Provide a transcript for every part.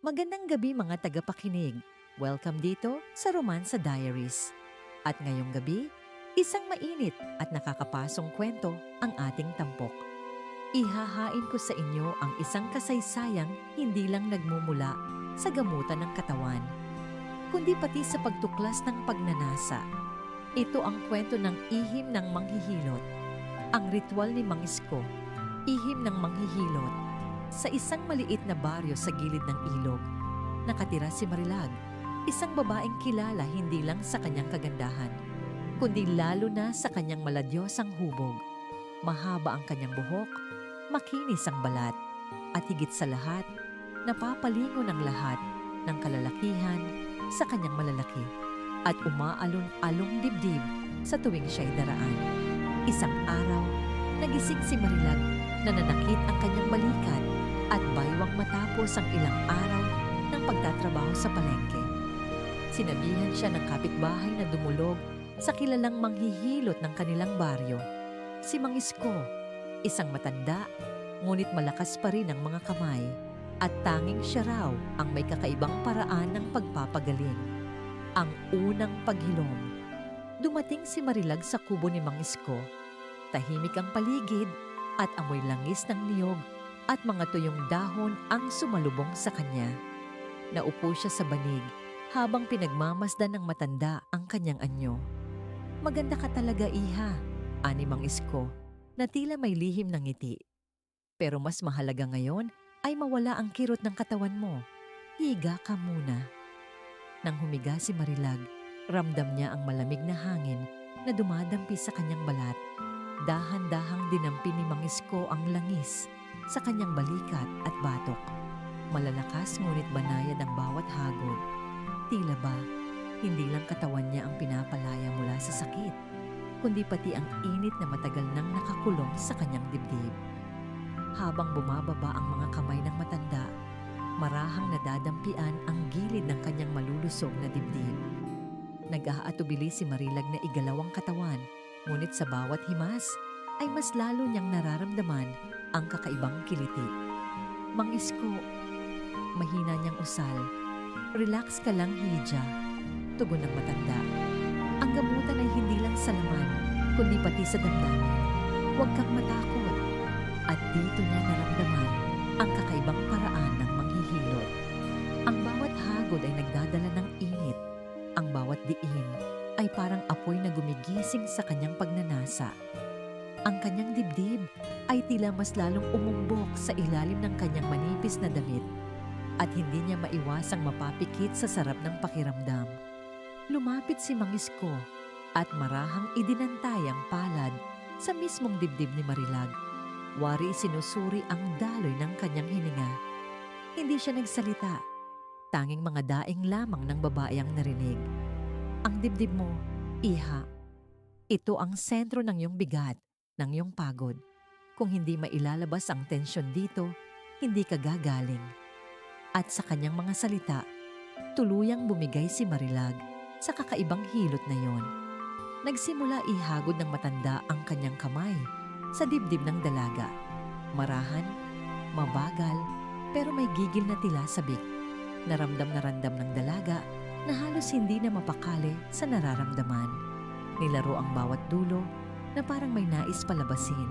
Magandang gabi mga tagapakinig. Welcome dito sa Romansa Diaries. At ngayong gabi, isang mainit at nakakapasong kwento ang ating tampok. Ihahain ko sa inyo ang isang kasaysayang hindi lang nagmumula sa gamutan ng katawan, kundi pati sa pagtuklas ng pagnanasa. Ito ang kwento ng ihim ng manghihilot. Ang ritual ni Mang Isko, ihim ng manghihilot. Sa isang maliit na baryo sa gilid ng ilog, nakatira si Marilag, isang babaeng kilala hindi lang sa kanyang kagandahan, kundi lalo na sa kanyang maladyosang hubog. Mahaba ang kanyang buhok, makinis ang balat, at higit sa lahat, napapalingon ang lahat ng kalalakihan sa kanyang malalaki at umaalon-along dibdib sa tuwing siya'y daraan. Isang araw, nagising si Marilag na nanakit ang kanyang balikat at baywang matapos ang ilang araw ng pagtatrabaho sa palengke. Sinabihan siya ng kapitbahay na dumulog sa kilalang manghihilot ng kanilang baryo, si Mang Isko, isang matanda, ngunit malakas pa rin ang mga kamay at tanging siya raw ang may kakaibang paraan ng pagpapagaling. Ang unang paghilom. Dumating si Marilag sa kubo ni Mang Isko. Tahimik ang paligid at amoy langis ng niyog at mga tuyong dahon ang sumalubong sa kanya. Naupo siya sa banig habang pinagmamasdan ng matanda ang kanyang anyo. Maganda ka talaga, iha, ani Mang Isko, na tila may lihim ng ngiti. Pero mas mahalaga ngayon ay mawala ang kirot ng katawan mo. Higa ka muna. Nang humiga si Marilag, ramdam niya ang malamig na hangin na dumadampi sa kanyang balat. Dahan-dahang dinampi ni Mangisko ang langis sa kanyang balikat at batok. Malalakas ngunit banayad ang bawat hagod. Tila ba, hindi lang katawan niya ang pinapalaya mula sa sakit, kundi pati ang init na matagal nang nakakulong sa kanyang dibdib. Habang bumababa ang mga kamay ng matanda, marahang nadadampian ang gilid ng kanyang malulusog na dibdib. Nag-aatubili si Marilag na igalaw ang katawan, ngunit sa bawat himas ay mas lalo niyang nararamdaman ang kakaibang kiliti. Mang Isko, mahina niyang usal. Relax ka lang, Hija. Tugon ng matanda. Ang gamutan ay hindi lang sa laman, kundi pati sa damdamin. Huwag kang matakot. At dito niya naramdaman ang kakaibang paraan ng manghihilot. Ang bawat hagod ay nagdadala ng init. Ang bawat diin ay parang apoy na gumigising sa kanyang pagnanasa. Ang kanyang dibdib ay tila mas lalong umumbok sa ilalim ng kanyang manipis na damit at hindi niya maiwasang mapapikit sa sarap ng pakiramdam. Lumapit si Mangisko at marahang idinantay ang palad sa mismong dibdib ni Marilag. Wari sinusuri ang daloy ng kanyang hininga. Hindi siya nagsalita. Tanging mga daing lamang ng babae ang narinig. Ang dibdib mo, iha. Ito ang sentro ng iyong bigat, ng iyong pagod. Kung hindi mailalabas ang tensyon dito, hindi ka gagaling. At sa kanyang mga salita, tuluyang bumigay si Marilag sa kakaibang hilot na yon. Nagsimula ihagod ng matanda ang kanyang kamay sa dibdib ng dalaga. Marahan, mabagal, pero may gigil na tila sabik. Naramdam na randam ng dalaga na halos hindi na mapakali sa nararamdaman. Nilaro ang bawat dulo na parang may nais palabasin.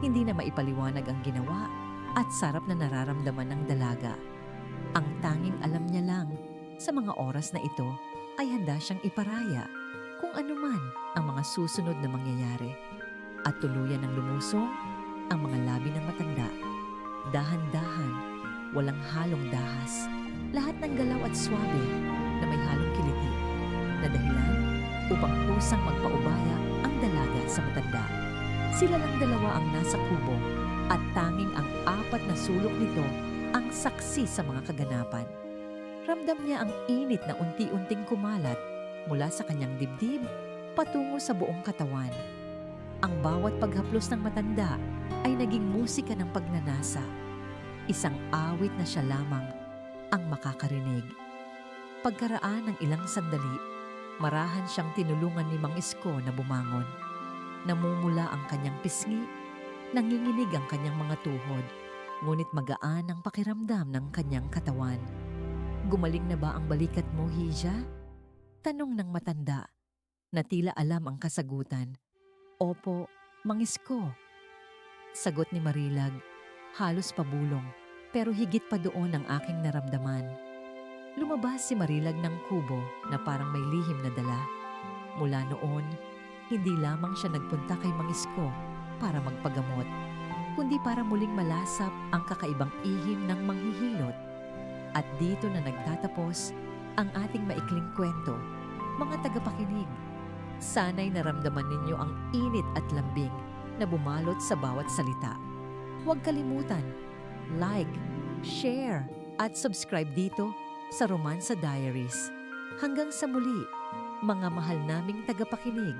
Hindi na maipaliwanag ang ginawa at sarap na nararamdaman ng dalaga. Ang tanging alam niya lang sa mga oras na ito ay handa siyang iparaya kung anuman ang mga susunod na mangyayari. At tuluyan ng lumusong ang mga labi ng matanda. Dahan-dahan, walang halong dahas. Lahat ng galaw at swabe na may halong kiliti na dahilan upang kusang magpaubaya sa matanda. Sila lang dalawa ang nasa kubo at tanging ang apat na sulok nito ang saksi sa mga kaganapan. Ramdam niya ang init na unti-unting kumalat mula sa kanyang dibdib patungo sa buong katawan. Ang bawat paghaplos ng matanda ay naging musika ng pagnanasa. Isang awit na siya lamang ang makakarinig. Pagkaraan ng ilang sandali, marahan siyang tinulungan ni Mang Isko na bumangon. Namumula ang kanyang pisngi, nanginginig ang kanyang mga tuhod, ngunit magaan ang pakiramdam ng kanyang katawan. Gumaling na ba ang balikat mo, Hija? Tanong ng matanda na tila alam ang kasagutan. Opo, mangis ko. Sagot ni Marilag, halos pabulong, pero higit pa doon ang aking naramdaman. Lumabas si Marilag ng kubo na parang may lihim na dala. Mula noon, hindi lamang siya nagpunta kay Mangisko para magpagamot, kundi para muling malasap ang kakaibang ihim ng manghihilot. At dito na nagtatapos ang ating maikling kwento, mga tagapakinig. Sana'y naramdaman ninyo ang init at lambing na bumalot sa bawat salita. Huwag kalimutan, like, share, at subscribe dito sa Romansa Diaries. Hanggang sa muli, mga mahal naming tagapakinig.